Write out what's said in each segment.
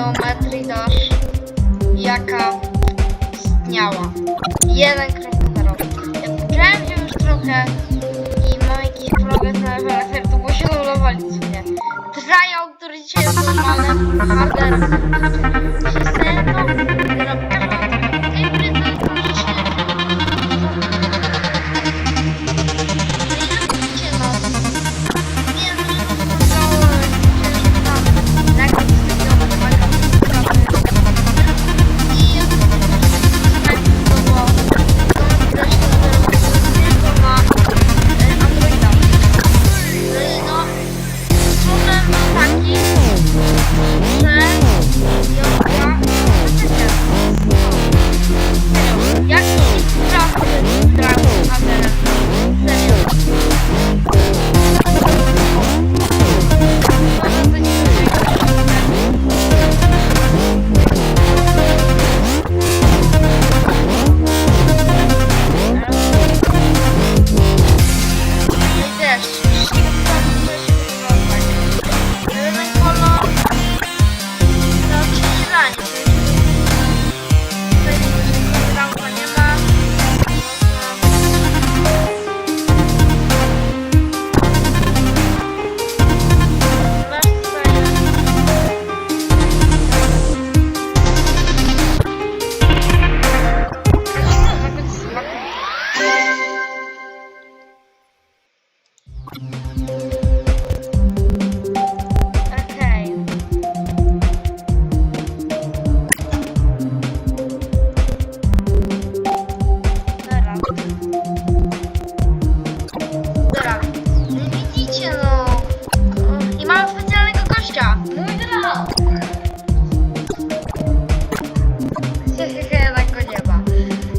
wersję Geometry Dash, jaka istniała. 1.0. Ja pograłem się już trochę i mam jakiś progres na serca, bo się lolowali sobie. Trial, który dzisiaj jest normalnym harderem.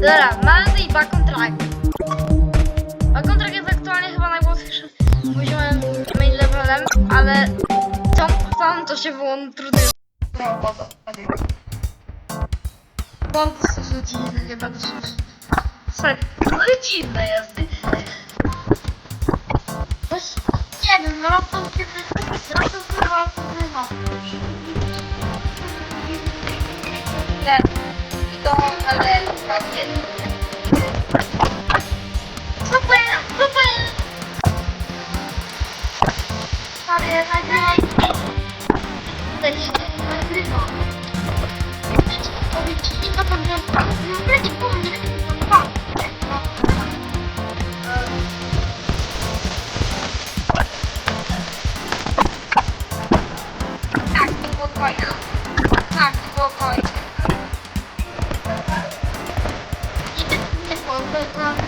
Dobra, Bacon Track. Bacon Track jest aktualnie chyba najmocniejszym poziomem main levelem, ale tą tam to się było po to. Bo to są dziwne chyba to. Serio, trochę dziwne jest. Coś, nie wiem, no to kiedy... No to. To, to pamiętam. Nie pamiętam.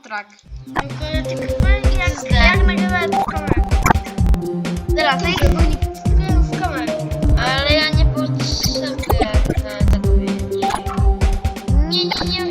Przyszliśmy back on track. Tylko jak, jak nagrywałem w kamerę. Teraz, jak w kamerę. Ale ja nie potrzebuję e, tego wiedzieć. Nie, nie, nie,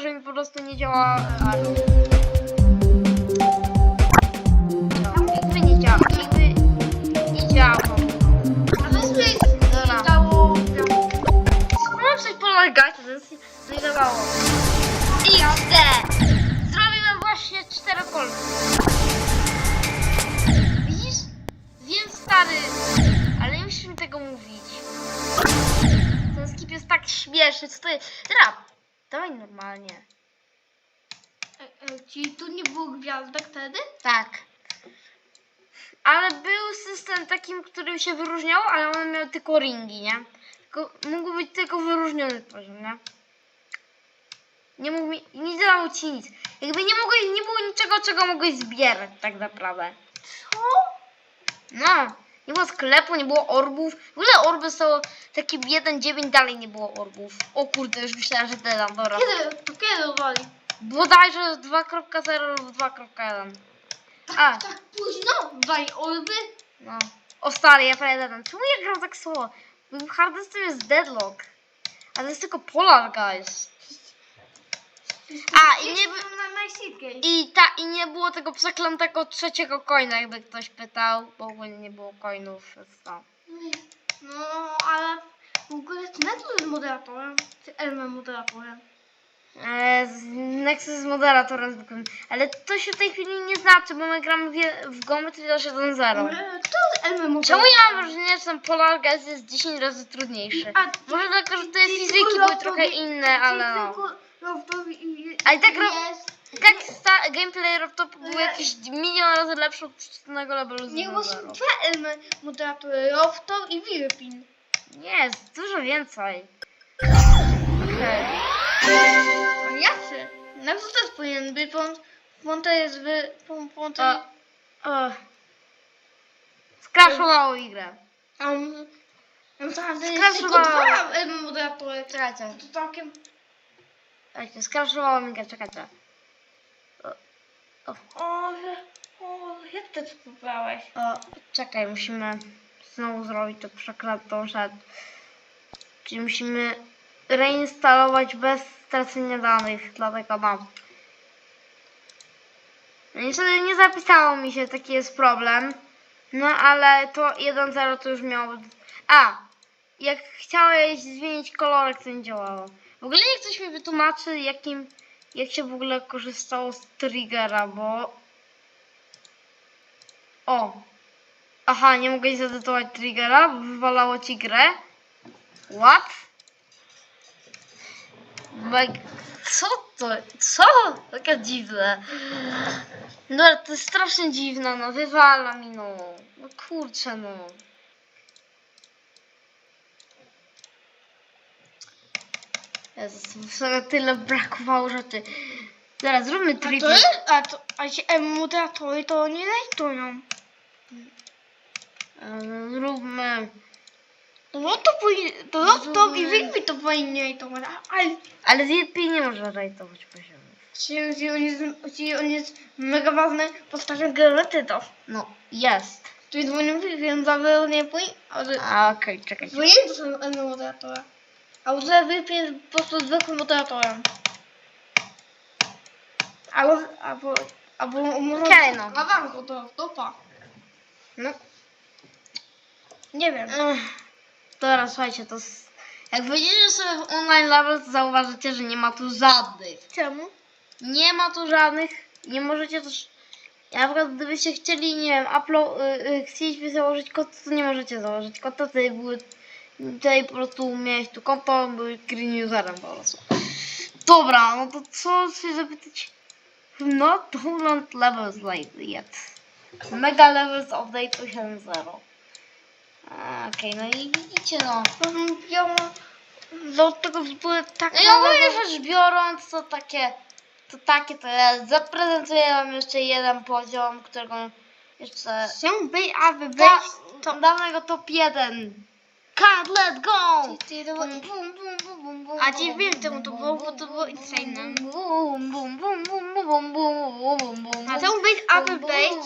to że mi po prostu nie działa arm. Jakby nie działa, jakby nie działa. A to jest Dobra. dało... Spróbuję coś polegać, to nie dawało. XD! Zrobiłem właśnie czterokolki. Widzisz? Wiem stary, ale nie musisz mi tego mówić. Ten skip jest tak śmieszny, co to jest? Dobra, dawaj normalnie. E, e, Czyli tu nie było gwiazdek wtedy? Tak. Ale był system takim, którym się wyróżniał, ale on miał tylko ringi, nie? Tylko, mógł być tylko wyróżniony poziom, nie? Nie mógł mi, nie dało ci nic. Jakby nie mogłeś, nie było niczego, czego mogłeś zbierać tak naprawdę. Co? No, nie było sklepu, nie było orbów. W ogóle orby są takie 1.9, dalej nie było orbów. O kurde, już myślałem, że dodam, dobra. Kiedy? To kiedy wali? Bodajże 2.0 lub 2.1. A, Tak późno? Wali olby? No. O stary, ja prawie dodam. Czemu ja gram tak słowo? Moim hardestem jest Deadlock. A to jest tylko Polar, guys. A, i nie, i, ta, I nie było tego przeklętego trzeciego coina, jakby ktoś pytał, bo ogólnie nie było coinów. Więc no. No, ale w ogóle ty Netu jest moderatorem? Czy Elma moderatorem? E, z Nexus jest moderatorem zwykłym. Ale to się w tej chwili nie znaczy, bo my gramy w, je- w Geometry Dash 1.0. Ale Kto jest Elma moderatorem? Czemu ja mam wrażenie, że ten Polar Guys jest 10 razy trudniejszy? A, Może dlatego, że te fizyki tylko były Loftowi- trochę inne, ale no. tylko Loftowi i- A i tak ro- jest. Tak, sta- gameplay Robtop był jakiś milion razy lepszy od przeciwnego levelu z Nie, są 1.0. dwa Elmy moderatory, Loftor i Wirpin. Jest, dużo więcej. Okej. A jacy? Netu też powinien być, bo on, bo on to jest wy... Bo, bo on to O. Skraszowało mi grę. A on... Myślałam, że jest tylko Skraszowała. dwa moderatory. Czekajcie, To całkiem... czekajcie, skraszowało mi grę, czekajcie. O, że... O, jak ty to pobrałeś? O, czekaj, musimy znowu zrobić to przeklętą rzecz. Czyli musimy reinstalować bez stracenia danych, dlatego mam. No Niestety nie zapisało mi się, taki jest problem. No ale to 1.0 to już miało... A! Jak chciałeś zmienić kolorek, to nie działało. W ogóle niech ktoś mi wytłumaczy, jakim... Jak się w ogóle korzystało z triggera, bo... O! Aha, nie mogłeś zedytować triggera, bo wywalało ci grę? What? Co to? Co? Taka dziwne. No to jest strasznie dziwne, no wywala mi no. No kurczę no. Jezus, tyle brakowało rzeczy. Zaraz zróbmy A to jest... A, to, a ci Elmy moderatory to nie lejtują. Ehm, Zróbmy. No to powinien... To Loftor i Rozumiem. Wirpin to powinien lejtować. A- Ale... Ale z JP nie można rajtować poziomów. Czyli, czyli, on jest, czyli on jest mega ważny podstawą geometrytów. No, jest. Czyli dzwonię Wirpin za wyrównanie powinien... Ale... A, okej, czekaj. To są Elmy moderatora. A u Wirpin jest po prostu zwykłym moderatorem. Albo... Albo... Albo może... Okej, no. Awanku to stopa. No. Nie wiem. Dobra, słuchajcie, to s- jak wejdziecie sobie w online level, to zauważycie, że nie ma tu żadnych. Czemu? Nie ma tu żadnych. Nie możecie też. Na przykład gdybyście chcieli, nie wiem, upload, y, y, chcieliśmy założyć konto, to nie możecie założyć konta. Tutaj były. Tutaj po prostu miałeś tu konto, były green userem po prostu. Dobra, no to co się zapytać? Not download levels lately yet. Mega levels update 8.0. A, Okej, no i widzicie no. Ja mam... Do tego były tak No i ogólnie rzecz biorąc, to takie, to takie to ja zaprezentuję wam jeszcze jeden poziom, którego jeszcze Chcę być, aby da, wejść... to dawnego top 1 Can't let go! Bum, bum, bum, bum, bum, bum, A ci bum, wiem bum, czemu bum, to bum, było, bo to było insane. bum, bum, bum, bum, bum, bum, bum, bum, bum, A ten Bait Apple Bait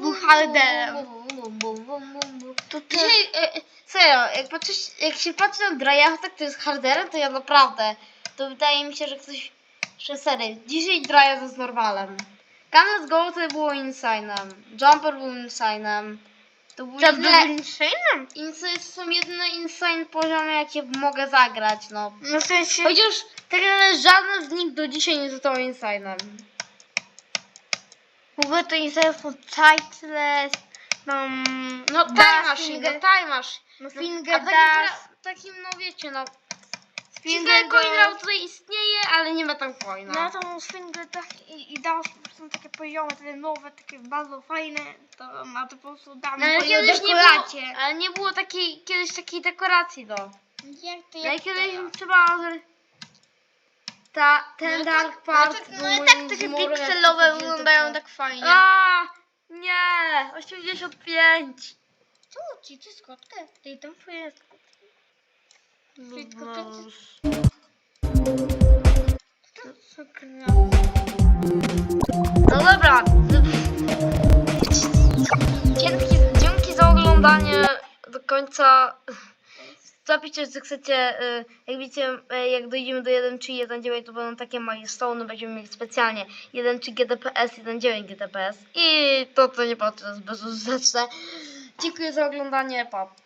był, halderem. To Dzisiaj, e, e, serio, jak, patrzysz, jak się patrzy na Drajacha, to jest harderem, to ja naprawdę, to wydaje mi się, że ktoś, że serio, dzisiaj Draja jest normalem. Can't Go to było insanem, Jumper był insanem. To był To jedyne, był insane? są jedyne insane poziomy, jakie mogę zagrać, no. No w sensie... Chociaż tak naprawdę żaden z nich do dzisiaj nie został insanem. W ogóle to insane są Tightless, mam... No Dash time machine, finger- no time machine. No finger takim, dash, pra- takim, no wiecie, no. finger coin tutaj istnieje, ale nie ma tam coina. No to finger dash i, i dash są takie poziomy, takie nowe, takie bardzo fajne, to ma to po prostu dam No, ale moje kiedyś nie było, ale nie było takiej, kiedyś takiej dekoracji, no. Jak to No i jak kiedyś to? trzeba, ta, ten No dark tak, part no tak, był no i tak takie pikselowe to wyglądają tak fajnie. A, nie, 85. Co ci, ty skotkę? Ty tam twoje skotkę. Wszystko No, to- już. No dobra. Dzięki, dzięki za oglądanie do końca. Zapiszcie, że chcecie, y, jak widzicie, y, jak dojdziemy do 1 czy 1.9, to będą takie milestone, będziemy mieli specjalnie 1 czy GDPS, 1.9 GDPS i to, co nie patrzę, jest bezużyteczne. Dziękuję za oglądanie, pa.